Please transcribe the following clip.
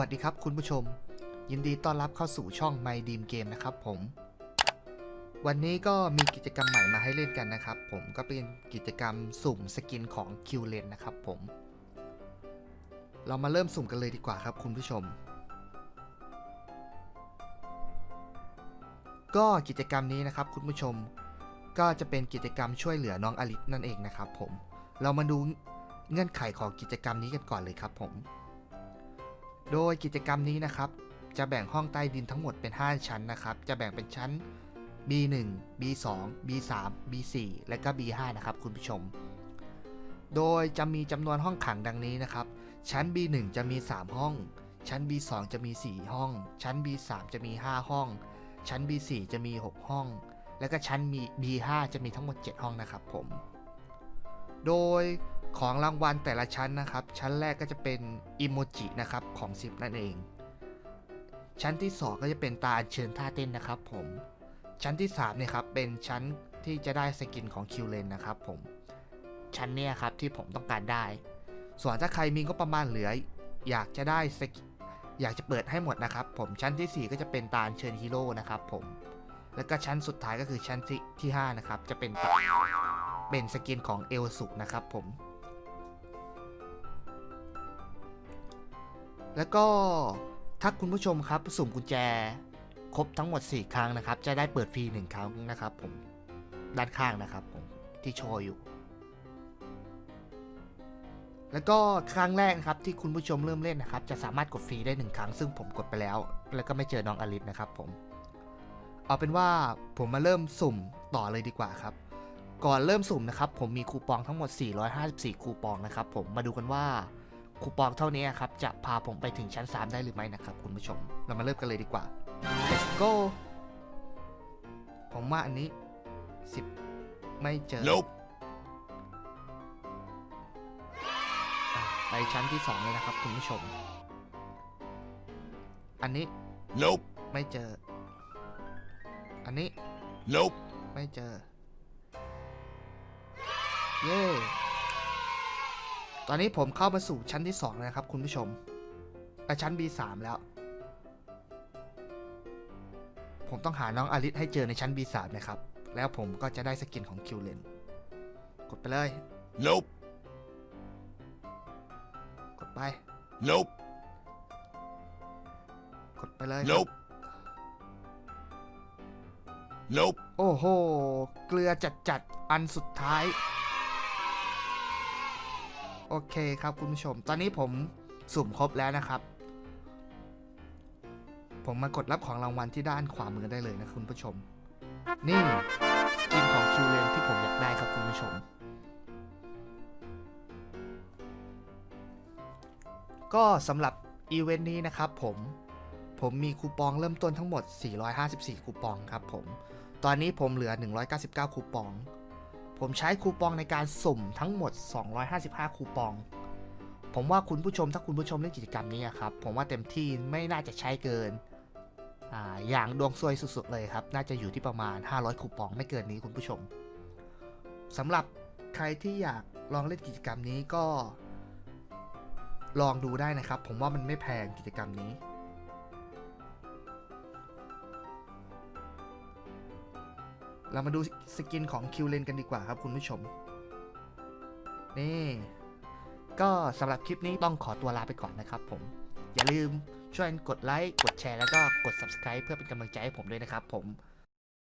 วัสดีครับคุณผู้ชม ยินดีต้อนรับเข้าสู่ช่อง My Dream Game นะครับผม วันนี้ก็มีกิจกรรมใหม่มาให้เล่นกันนะครับ ผมก็เป็นกิจกรรมสุ่มสกินของ q l e n นะครับผม เรามาเริ่มสุ่มกันเลยดีกว่าครับคุณผู้ชม ก็กิจกรรมนี้นะครับคุณผู้ชม ก็จะเป็นกิจกรรมช่วยเหลือน้องอลิสนั่นเองนะครับผม เรามาดูเงื่อนไขของกิจกรรมนี้กันก่อนเลยครับผม โดยกิจกรรมนี้นะครับ จะแบ่งห้องใต้ดินทั้งหมดเป็น 5 ชั้นนะครับ จะแบ่งเป็นชั้น B1 B2 B3 B4 และก็ B5 นะครับคุณผู้ชม โดยจะมีจำนวนห้องขังดังนี้นะครับ ชั้น B1 จะมี 3 ห้อง ชั้น B2 จะมี 4 ห้อง ชั้น B3 จะมี 5 ห้อง ชั้น B4 จะมี 6 ห้อง แล้วก็ชั้น B5 จะมีทั้งหมด 7 ห้องนะครับผม โดย ของรางวัลแต่ละชั้นนะครับ ชั้นแรกก็จะเป็นอิโมจินะครับของซิปนั่นเอง ชั้นที่ 2 ก็จะเป็นตาอัญเชิญท่าเต้นนะครับผม ชั้นที่3เนี่ยครับเป็นชั้นที่จะได้สกินของคิวเลนนะครับผม ชั้นเนี้ยครับที่ผมต้องการได้ ส่วนถ้าใครมีก็ประมาณเหลือ อยากจะได้สกิอยากจะเปิดให้หมดนะครับผม ชั้นทีสี่4 ก็จะเป็นตาเชิญฮีโร่นะครับผม แล้วก็ชั้นสุดท้ายก็คือชั้นที่ที่5นะครับจะเป็นเป็นสกินของเอลสุกนะครับผม แล้วก็ถ้าคุณผู้ชมครับสุ่มกุญแจ ครบทั้งหมด 4 ครั้งนะครับ จะได้เปิดฟรี 1 ครั้งนะครับผมด้านข้างนะครับผมที่โชว์อยู่ แล้วก็ครั้งแรกนะครับที่คุณผู้ชมเริ่มเล่นนะครับ จะสามารถกดฟรีได้ 1 ครั้ง ซึ่งผมกดไปแล้ว แล้วก็ไม่เจอน้องอลิสนะครับผมเอาเป็นว่าผมมาเริ่มสุ่มต่อเลยดีกว่าครับ ก่อนเริ่มสุ่มนะครับ ผมมีคูปองทั้งหมด 454 คูปองนะครับ ผมมาดูกันว่า คูปองเท่านี้ครับจะพาผมไปถึงชั้น 3 ได้หรือไม่นะครับคุณผู้ชม เรามาเริ่มกันเลยดีกว่า let's go ผมว่าอันนี้ 10 ไม่เจอ Nope. อะไปชั้นที่ 2 เลยนะครับคุณผู้ชม อันนี้ Nope. ไม่เจอ อันนี้ Nope. ไม่เจอ เย้ ตอนนี้ผมเข้ามาสู่ชั้นที่2แล้วนะครับ คุณผู้ชมไปชั้น B3 แล้ว ผมต้องหาน้องอลิสให้เจอในชั้น B3 นะครับ แล้วผมก็จะได้สกินของคิวเลนกดไปเลย Nope. กดไป Nope. กดไปเลย Nope. Nope. โอ้โห เกลือจัดจัดๆอันสุดท้าย โอเคครับคุณผู้ชม ตอนนี้ผมสุ่มครบแล้วนะครับ ผมมากดรับของรางวัลที่ด้านขวามือได้เลยนะคุณผู้ชม นี่สกินของคิวเลนที่ผมอยากได้ครับคุณผู้ชม ก็สำหรับอีเวนต์นี้นะครับผมผมมีคูปองเริ่มต้นทั้งหมด 454 คูปองครับผม ตอนนี้ผมเหลือ 199 คูปอง ผมใช้คูปองในการสุ่มทั้งหมด 255 คูปอง ผมว่าคุณผู้ชมถ้าคุณผู้ชมเล่นกิจกรรมนี้ครับ ผมว่าเต็มที่ไม่น่าจะใช้เกินออย่างดวงซวยสุดๆเลยครับ น่าจะอยู่ที่ประมาณ 500 คูปองไม่เกินนี้คุณผู้ชมสำหรับใครที่อยากลองเล่นกิจกรรมนี้ก็ ลองดูได้นะครับ ผมว่ามันไม่แพงกิจกรรมนี้ เรามาดูสกินของคิวเลนกันดีกว่าครับคุณผู้ชม นี่ ก็สำหรับคลิปนี้ต้องขอตัวลาไปก่อนนะครับผม อย่าลืมช่วยกดไลค์ กดแชร์แล้วก็กด subscribe เพื่อเป็นกำลังใจให้ผมด้วยนะครับผม